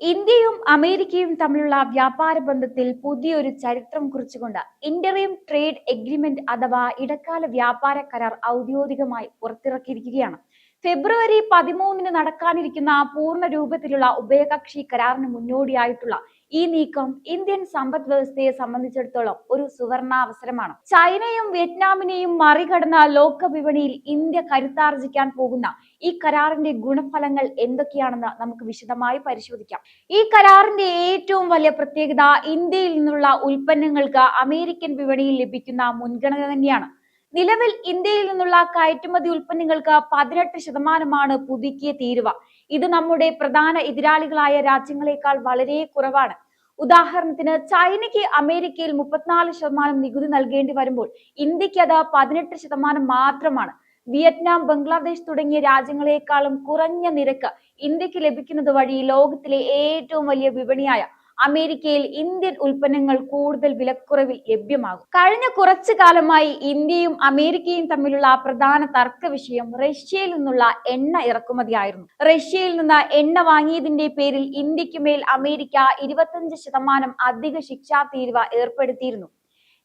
ഇന്ത്യയും അമേരിക്കയും തമ്മിലുള്ള വ്യാപാര ബന്ധത്തിൽ പുതിയൊരു ചരിത്രം കുറിച്ചുകൊണ്ട് ഇന്ററിയം ട്രേഡ് എഗ്രിമെന്റ് അഥവാ ഇടക്കാല വ്യാപാര കരാർ ഔദ്യോഗികമായി പുറത്തിറക്കിയിരിക്കുകയാണ്. ഫെബ്രുവരി പതിമൂന്നിന് നടക്കാനിരിക്കുന്ന പൂർണ രൂപത്തിലുള്ള ഉഭയകക്ഷി കരാറിന് മുന്നോടിയായിട്ടുള്ള ഈ നീക്കം ഇന്ത്യൻ സമ്പദ് വ്യവസ്ഥയെ സംബന്ധിച്ചിടത്തോളം ഒരു സുവർണാവസരമാണ്. ചൈനയും വിയറ്റ്നാമിനെയും മറികടന്ന ലോക വിപണിയിൽ ഇന്ത്യ കരുത്താർജിക്കാൻ പോകുന്ന ഈ കരാറിന്റെ ഗുണഫലങ്ങൾ എന്തൊക്കെയാണെന്ന് നമുക്ക് വിശദമായി പരിശോധിക്കാം. ഈ കരാറിന്റെ ഏറ്റവും വലിയ പ്രത്യേകത ഇന്ത്യയിൽ നിന്നുള്ള ഉൽപ്പന്നങ്ങൾക്ക് അമേരിക്കൻ വിപണിയിൽ ലഭിക്കുന്ന മുൻഗണന തന്നെയാണ്. നിലവിൽ ഇന്ത്യയിൽ നിന്നുള്ള കയറ്റുമതി ഉൽപ്പന്നങ്ങൾക്ക് പതിനെട്ട് ശതമാനമാണ് പുതുക്കിയ തീരുവ. ഇത് നമ്മുടെ പ്രധാന എതിരാളികളായ രാജ്യങ്ങളെക്കാൾ വളരെ കുറവാണ്. ഉദാഹരണത്തിന് ചൈനയ്ക്ക് അമേരിക്കയിൽ മുപ്പത്തിനാല് ശതമാനം നികുതി നൽകേണ്ടി വരുമ്പോൾ ഇന്ത്യയ്ക്ക് അത് പതിനെട്ട് ശതമാനം മാത്രമാണ്. വിയറ്റ്നാം ബംഗ്ലാദേശ് തുടങ്ങിയ രാജ്യങ്ങളെക്കാളും കുറഞ്ഞ നിരക്ക് ഇന്ത്യയ്ക്ക് ലഭിക്കുന്നത് വഴി ലോകത്തിലെ ഏറ്റവും വലിയ വിപണിയായ അമേരിക്കയിൽ ഇന്ത്യൻ ഉൽപ്പന്നങ്ങൾ കൂടുതൽ വിലക്കുറവിൽ ലഭ്യമാകും. കഴിഞ്ഞ കുറച്ചു കാലമായി ഇന്ത്യയും അമേരിക്കയും തമ്മിലുള്ള പ്രധാന തർക്ക വിഷയം റഷ്യയിൽ നിന്നുള്ള എണ്ണ ഇറക്കുമതിയായിരുന്നു റഷ്യയിൽ നിന്ന് എണ്ണ വാങ്ങിയതിന്റെ പേരിൽ ഇന്ത്യയ്ക്ക് മേൽ അമേരിക്ക ഇരുപത്തഞ്ച് ശതമാനം അധിക ശിക്ഷാ തീരുവ ഏർപ്പെടുത്തിയിരുന്നു.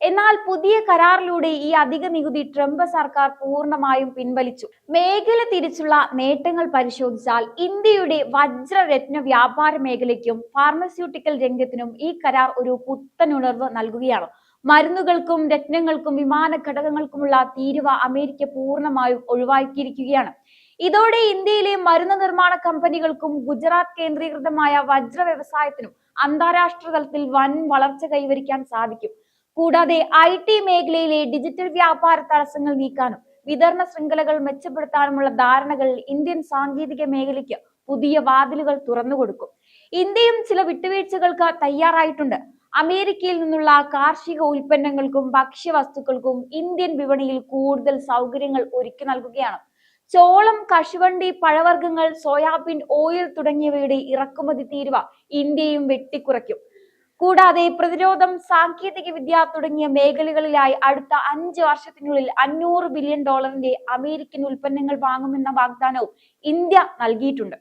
എന്നാൽ പുതിയ കരാറിലൂടെ ഈ അധിക നികുതി ട്രംപ് സർക്കാർ പൂർണമായും പിൻവലിച്ചു. മേഖല തിരിച്ചുള്ള നേട്ടങ്ങൾ പരിശോധിച്ചാൽ ഇന്ത്യയുടെ വജ്രരത്ന വ്യാപാര മേഖലയ്ക്കും ഫാർമസ്യൂട്ടിക്കൽ രംഗത്തിനും ഈ കരാർ ഒരു പുത്തനുണർവ് നൽകുകയാണ്. മരുന്നുകൾക്കും രത്നങ്ങൾക്കും വിമാന ഘടകങ്ങൾക്കുമുള്ള തീരുവ അമേരിക്ക പൂർണമായും ഒഴിവാക്കിയിരിക്കുകയാണ്. ഇതോടെ ഇന്ത്യയിലെ മരുന്ന് നിർമ്മാണ കമ്പനികൾക്കും ഗുജറാത്ത് കേന്ദ്രീകൃതമായ വജ്ര വ്യവസായത്തിനും അന്താരാഷ്ട്ര തലത്തിൽ വൻ വളർച്ച കൈവരിക്കാൻ സാധിക്കും. കൂടാതെ ഐ ടി മേഖലയിലെ ഡിജിറ്റൽ വ്യാപാര തടസ്സങ്ങൾ നീക്കാനും വിതരണ ശൃംഖലകൾ മെച്ചപ്പെടുത്താനുമുള്ള ധാരണകൾ ഇന്ത്യൻ സാങ്കേതിക മേഖലയ്ക്ക് പുതിയ വാതിലുകൾ തുറന്നു കൊടുക്കും. ഇന്ത്യയും ചില വിട്ടുവീഴ്ചകൾക്ക് തയ്യാറായിട്ടുണ്ട്. അമേരിക്കയിൽ നിന്നുള്ള കാർഷിക ഉൽപ്പന്നങ്ങൾക്കും ഭക്ഷ്യവസ്തുക്കൾക്കും ഇന്ത്യൻ വിപണിയിൽ കൂടുതൽ സൗകര്യങ്ങൾ ഒരുക്കി നൽകുകയാണ്. ചോളം കശുവണ്ടി പഴവർഗങ്ങൾ സോയാബീൻ ഓയിൽ തുടങ്ങിയവയുടെ ഇറക്കുമതി തീരുവ ഇന്ത്യയും വെട്ടിക്കുറയ്ക്കും. കൂടാതെ പ്രതിരോധം സാങ്കേതിക വിദ്യ തുടങ്ങിയ മേഖലകളിലായി അടുത്ത അഞ്ച് വർഷത്തിനുള്ളിൽ അഞ്ഞൂറ് ബില്യൺ ഡോളറിന്റെ അമേരിക്കൻ ഉൽപ്പന്നങ്ങൾ വാങ്ങുമെന്ന വാഗ്ദാനവും ഇന്ത്യ നൽകിയിട്ടുണ്ട്.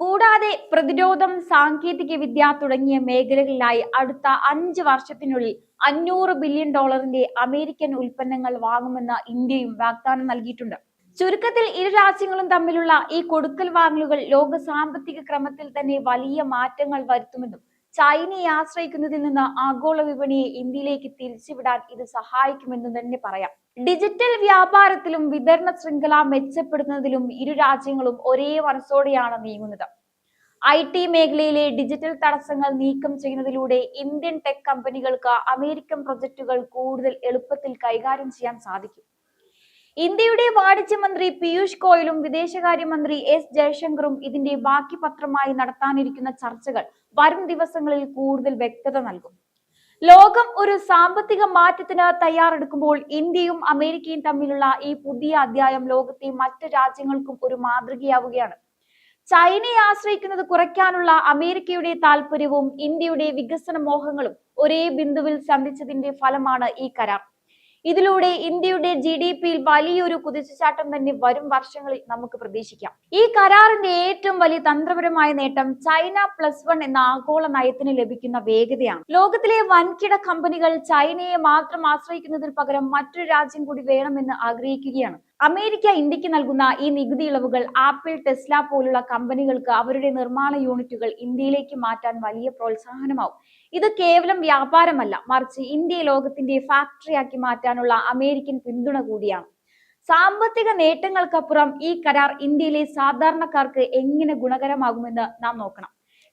കൂടാതെ പ്രതിരോധം സാങ്കേതിക വിദ്യ തുടങ്ങിയ മേഖലകളിലായി അടുത്ത അഞ്ച് വർഷത്തിനുള്ളിൽ അഞ്ഞൂറ് ബില്യൺ ഡോളറിന്റെ അമേരിക്കൻ ഉൽപ്പന്നങ്ങൾ വാങ്ങുമെന്ന ഇന്ത്യയും വാഗ്ദാനം നൽകിയിട്ടുണ്ട്. ചുരുക്കത്തിൽ ഇരു രാജ്യങ്ങളും തമ്മിലുള്ള ഈ കൊടുക്കൽ വാങ്ങലുകൾ ലോക സാമ്പത്തിക ക്രമത്തിൽ തന്നെ വലിയ മാറ്റങ്ങൾ വരുത്തുമെന്നും ചൈനയെ ആശ്രയിക്കുന്നതിൽ നിന്ന് ആഗോള വിപണിയെ ഇന്ത്യയിലേക്ക് തിരിച്ചുവിടാൻ ഇത് സഹായിക്കുമെന്ന് തന്നെ പറയാം. ഡിജിറ്റൽ വ്യാപാരത്തിലും വിതരണ ശൃംഖല മെച്ചപ്പെടുത്തുന്നതിലും ഇരു രാജ്യങ്ങളും ഒരേ മനസ്സോടെയാണ് നീങ്ങുന്നത്. ഐ ടി മേഖലയിലെ ഡിജിറ്റൽ തടസ്സങ്ങൾ നീക്കം ചെയ്യുന്നതിലൂടെ ഇന്ത്യൻ ടെക് കമ്പനികൾക്ക് അമേരിക്കൻ പ്രൊജക്ടുകൾ കൂടുതൽ എളുപ്പത്തിൽ കൈകാര്യം ചെയ്യാൻ സാധിക്കും. ഇന്ത്യയുടെ വാണിജ്യമന്ത്രി പീയൂഷ് ഗോയലും വിദേശകാര്യമന്ത്രി എസ് ജയശങ്കറും ഇതിന്റെ ബാക്കി പത്രമായി നടത്താനിരിക്കുന്ന ചർച്ചകൾ വരും ദിവസങ്ങളിൽ കൂടുതൽ വ്യക്തത നൽകും. ലോകം ഒരു സാമ്പത്തിക മാറ്റത്തിന് തയ്യാറെടുക്കുമ്പോൾ ഇന്ത്യയും അമേരിക്കയും തമ്മിലുള്ള ഈ പുതിയ അധ്യായം ലോകത്തെ മറ്റ് രാജ്യങ്ങൾക്കും ഒരു മാതൃകയാവുകയാണ്. ചൈനയെ ആശ്രയിക്കുന്നത് കുറയ്ക്കാനുള്ള അമേരിക്കയുടെ താല്പര്യവും ഇന്ത്യയുടെ വികസന മോഹങ്ങളും ഒരേ ബിന്ദുവിൽ സന്ധിച്ചതിന്റെ ഫലമാണ് ഈ കരാർ. ഇതിലൂടെ ഇന്ത്യയുടെ ജി ഡി പിയിൽ വലിയൊരു കുതിച്ചുചാട്ടം തന്നെ വരും വർഷങ്ങളിൽ നമുക്ക് പ്രതീക്ഷിക്കാം. ഈ കരാറിന്റെ ഏറ്റവും വലിയ തന്ത്രപരമായ നേട്ടം ചൈന പ്ലസ് വൺ എന്ന ആഗോള നയത്തിന് ലഭിക്കുന്ന വേഗതയാണ്. ലോകത്തിലെ വൻകിട കമ്പനികൾ ചൈനയെ മാത്രം ആശ്രയിക്കുന്നതിന് പകരം മറ്റൊരു രാജ്യം കൂടി വേണമെന്ന് ആഗ്രഹിക്കുകയാണ്. അമേരിക്ക ഇന്ത്യയ്ക്ക് നൽകുന്ന ഈ നികുതി ഇളവുകൾ ആപ്പിൾ ടെസ്ല പോലുള്ള കമ്പനികൾക്ക് അവരുടെ നിർമ്മാണ യൂണിറ്റുകൾ ഇന്ത്യയിലേക്ക് മാറ്റാൻ വലിയ പ്രോത്സാഹനമാവും. ഇത് കേവലം വ്യാപാരമല്ല മറിച്ച് ഇന്ത്യയെ ലോകത്തിന്റെ ഫാക്ടറിയാക്കി മാറ്റാനുള്ള അമേരിക്കൻ പിന്തുണ കൂടിയാണ്. സാമ്പത്തിക നേട്ടങ്ങൾക്കപ്പുറം ഈ കരാർ ഇന്ത്യയിലെ സാധാരണക്കാർക്ക് എങ്ങനെ ഗുണകരമാകുമെന്ന് നാം നോക്കണം.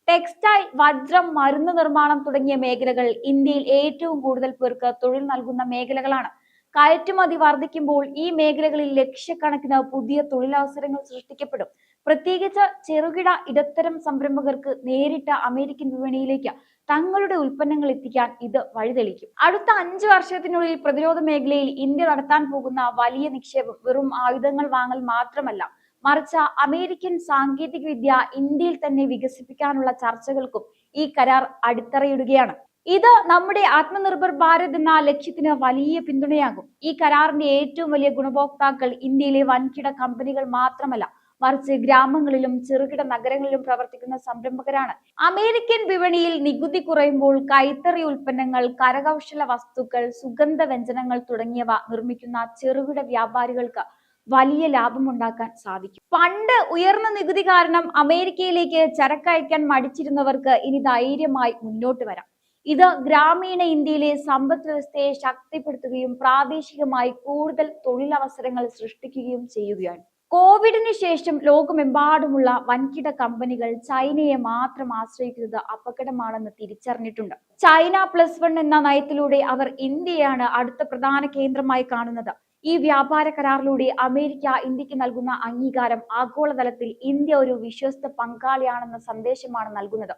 ടെക്സ്റ്റൈൽ വജ്രം മരുന്ന് നിർമ്മാണം തുടങ്ങിയ മേഖലകൾ ഇന്ത്യയിൽ ഏറ്റവും കൂടുതൽ പേർക്ക് തൊഴിൽ നൽകുന്ന മേഖലകളാണ്. കയറ്റുമതി വർദ്ധിക്കുമ്പോൾ ഈ മേഖലകളിൽ ലക്ഷക്കണക്കിന് പുതിയ തൊഴിലവസരങ്ങൾ സൃഷ്ടിക്കപ്പെടും. പ്രത്യേകിച്ച് ചെറുകിട ഇടത്തരം സംരംഭകർക്ക് നേരിട്ട് അമേരിക്കൻ വിപണിയിലേക്ക് തങ്ങളുടെ ഉൽപ്പന്നങ്ങൾ എത്തിക്കാൻ ഇത് വഴിതെളിക്കും. അടുത്ത അഞ്ച് വർഷത്തിനുള്ളിൽ പ്രതിരോധ മേഖലയിൽ ഇന്ത്യ നടത്താൻ പോകുന്ന വലിയ നിക്ഷേപം വെറും ആയുധങ്ങൾ വാങ്ങൽ മാത്രമല്ല മറിച്ച് അമേരിക്കൻ സാങ്കേതിക വിദ്യ ഇന്ത്യയിൽ തന്നെ വികസിപ്പിക്കാനുള്ള ചർച്ചകൾക്കും ഈ കരാർ അടിത്തറയിടുകയാണ്. ഇത് നമ്മുടെ ആത്മനിർഭർ ഭാരത് എന്ന ലക്ഷ്യത്തിന് വലിയ പിന്തുണയാകും. ഈ കരാറിന്റെ ഏറ്റവും വലിയ ഗുണഭോക്താക്കൾ ഇന്ത്യയിലെ വൻകിട കമ്പനികൾ മാത്രമല്ല മറിച്ച് ഗ്രാമങ്ങളിലും ചെറുകിട നഗരങ്ങളിലും പ്രവർത്തിക്കുന്ന സംരംഭകരാണ്. അമേരിക്കൻ വിപണിയിൽ നികുതി കുറയുമ്പോൾ കൈത്തറി ഉൽപ്പന്നങ്ങൾ കരകൗശല വസ്തുക്കൾ സുഗന്ധ വ്യഞ്ജനങ്ങൾ തുടങ്ങിയവ നിർമ്മിക്കുന്ന ചെറുകിട വ്യാപാരികൾക്ക് വലിയ ലാഭമുണ്ടാക്കാൻ സാധിക്കും. പണ്ട് ഉയർന്ന നികുതി കാരണം അമേരിക്കയിലേക്ക് ചരക്കയക്കാൻ മടിച്ചിരുന്നവർക്ക് ഇനി ധൈര്യമായി മുന്നോട്ട് വരാം. ഇത് ഗ്രാമീണ ഇന്ത്യയിലെ സമ്പദ് വ്യവസ്ഥയെ ശക്തിപ്പെടുത്തുകയും പ്രാദേശികമായി കൂടുതൽ തൊഴിലവസരങ്ങൾ സൃഷ്ടിക്കുകയും ചെയ്യുകയാണ്. കോവിഡിന് ശേഷം ലോകമെമ്പാടുമുള്ള വൻകിട കമ്പനികൾ ചൈനയെ മാത്രം ആശ്രയിക്കുന്നത് അപകടമാണെന്ന് തിരിച്ചറിഞ്ഞിട്ടുണ്ട്. ചൈന പ്ലസ് വൺ എന്ന നയത്തിലൂടെ അവർ ഇന്ത്യയാണ് അടുത്ത പ്രധാന കേന്ദ്രമായി കാണുന്നത്. ഈ വ്യാപാര കരാറിലൂടെ അമേരിക്ക ഇന്ത്യയ്ക്ക് നൽകുന്ന അംഗീകാരം ആഗോളതലത്തിൽ ഇന്ത്യ ഒരു വിശ്വസ്ത പങ്കാളിയാണെന്ന സന്ദേശമാണ് നൽകുന്നത്.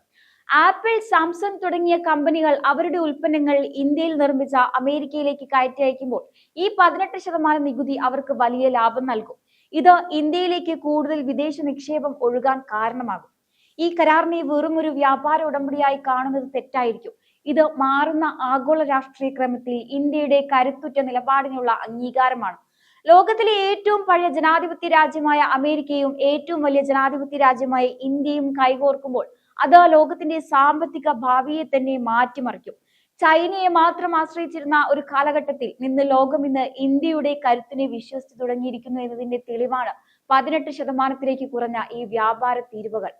ആപ്പിൾ സാംസങ് തുടങ്ങിയ കമ്പനികൾ അവരുടെ ഉൽപ്പന്നങ്ങൾ ഇന്ത്യയിൽ നിർമ്മിച്ച അമേരിക്കയിലേക്ക് കയറ്റി അയക്കുമ്പോൾ ഈ പതിനെട്ട് ശതമാനം നികുതി അവർക്ക് വലിയ ലാഭം നൽകും. ഇത് ഇന്ത്യയിലേക്ക് കൂടുതൽ വിദേശ നിക്ഷേപം ഒഴുകാൻ കാരണമാകും. ഈ കരാറിനെ വെറും ഒരു വ്യാപാര ഉടമ്പടിയായി കാണുന്നത് തെറ്റായിരിക്കും. ഇത് മാറുന്ന ആഗോള രാഷ്ട്രീയ ക്രമത്തിൽ ഇന്ത്യയുടെ കരുത്തുറ്റ നിലപാടിനുള്ള അംഗീകാരമാണ്. ലോകത്തിലെ ഏറ്റവും പഴയ ജനാധിപത്യ രാജ്യമായ അമേരിക്കയും ഏറ്റവും വലിയ ജനാധിപത്യ രാജ്യമായ ഇന്ത്യയും കൈകോർക്കുമ്പോൾ അത് ലോകത്തിന്റെ സാമ്പത്തിക ഭാവിയെ തന്നെ മാറ്റിമറിക്കും. ചൈനയെ മാത്രം ആശ്രയിച്ചിരുന്ന ഒരു കാലഘട്ടത്തിൽ നിന്ന് ലോകം ഇന്ന് ഇന്ത്യയുടെ കരുത്തിനെ വിശ്വസിച്ചു തുടങ്ങിയിരിക്കുന്നു എന്നതിന്റെ തെളിവാണ് പതിനെട്ട് ശതമാനത്തിലേക്ക് കുറഞ്ഞ ഈ വ്യാപാര തീരുവകൾ.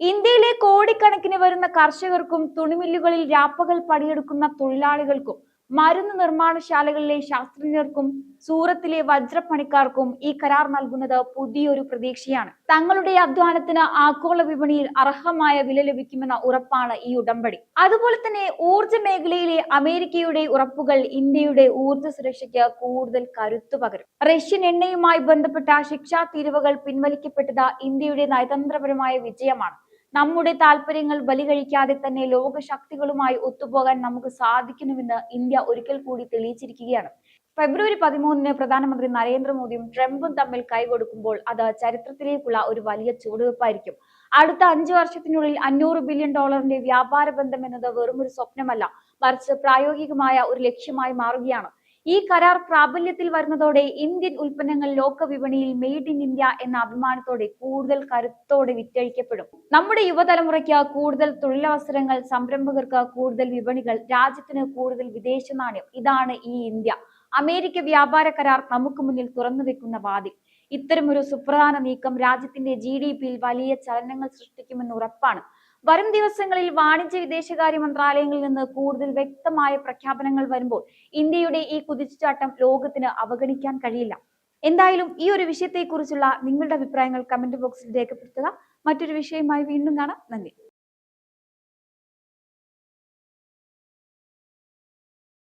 ഇന്ത്യയിലെ കോടിക്കണക്കിന് വരുന്ന കർഷകർക്കും തുണിമില്ലുകളിൽ രാപ്പകൽ പണിയെടുക്കുന്ന തൊഴിലാളികൾക്കും മരുന്ന് നിർമ്മാണശാലകളിലെ ശാസ്ത്രജ്ഞർക്കും സൂറത്തിലെ വജ്രപ്പണിക്കാർക്കും ഈ കരാർ നൽകുന്നത് പുതിയൊരു പ്രതീക്ഷയാണ്. തങ്ങളുടെ അധ്വാനത്തിന് ആഗോള വിപണിയിൽ അർഹമായ വില ലഭിക്കുമെന്ന ഉറപ്പാണ് ഈ ഉടമ്പടി. അതുപോലെ തന്നെ ഊർജ മേഖലയിലെ അമേരിക്കയുടെ ഉറപ്പുകൾ ഇന്ത്യയുടെ ഊർജ സുരക്ഷയ്ക്ക് കൂടുതൽ കരുത്തു പകരും. റഷ്യൻ എണ്ണയുമായി ബന്ധപ്പെട്ട ശിക്ഷാ തീരുവകൾ പിൻവലിക്കപ്പെട്ടത് ഇന്ത്യയുടെ നയതന്ത്രപരമായ വിജയമാണ്. നമ്മുടെ താല്പര്യങ്ങൾ ബലികഴിക്കാതെ തന്നെ ലോകശക്തികളുമായി ഒത്തുപോകാൻ നമുക്ക് സാധിക്കുന്നുവെന്ന് ഇന്ത്യ ഒരിക്കൽ കൂടി തെളിയിച്ചിരിക്കുകയാണ്. ഫെബ്രുവരി പതിമൂന്നിന് പ്രധാനമന്ത്രി നരേന്ദ്രമോദിയും ട്രംപും തമ്മിൽ കൈകൊടുക്കുമ്പോൾ അത് ചരിത്രത്തിലേക്കുള്ള ഒരു വലിയ ചുവടുവെപ്പായിരിക്കും. അടുത്ത അഞ്ചു വർഷത്തിനുള്ളിൽ അഞ്ഞൂറ് ബില്യൺ ഡോളറിന്റെ വ്യാപാര ബന്ധം എന്നത് വെറുമൊരു സ്വപ്നമല്ല മറിച്ച് പ്രായോഗികമായ ഒരു ലക്ഷ്യമായി മാറുകയാണ്. ഈ കരാർ പ്രാബല്യത്തിൽ വരുന്നതോടെ ഇന്ത്യൻ ഉൽപ്പന്നങ്ങൾ ലോക വിപണിയിൽ മെയ്ഡ് ഇൻ ഇന്ത്യ എന്ന അഭിമാനത്തോടെ കൂടുതൽ കരുത്തോടെ വിറ്റഴിക്കപ്പെടും. നമ്മുടെ യുവതലമുറയ്ക്ക് കൂടുതൽ തൊഴിലവസരങ്ങൾ സംരംഭകർക്ക് കൂടുതൽ വിപണികൾ രാജ്യത്തിന് കൂടുതൽ വിദേശ നാണ്യം ഇതാണ് ഈ ഇന്ത്യ. അമേരിക്ക വ്യാപാര കരാർ നമുക്ക് മുന്നിൽ തുറന്നു വെക്കുന്ന വാതിൽ. ഇത്തരമൊരു സുപ്രധാന നീക്കം രാജ്യത്തിന്റെ ജി ഡി പിയിൽ വലിയ ചലനങ്ങൾ സൃഷ്ടിക്കുമെന്ന് ഉറപ്പാണ്. വരും ദിവസങ്ങളിൽ വാണിജ്യ വിദേശകാര്യ മന്ത്രാലയങ്ങളിൽ നിന്ന് കൂടുതൽ വ്യക്തമായ പ്രഖ്യാപനങ്ങൾ വരുമ്പോൾ ഇന്ത്യയുടെ ഈ കുതിച്ചുചാട്ടം ലോകത്തിന് അവഗണിക്കാൻ കഴിയില്ല. എന്തായാലും ഈ ഒരു വിഷയത്തെക്കുറിച്ചുള്ള നിങ്ങളുടെ അഭിപ്രായങ്ങൾ കമന്റ് ബോക്സിൽ രേഖപ്പെടുത്തുക. മറ്റൊരു വിഷയമായി വീണ്ടും കാണാം. നന്ദി.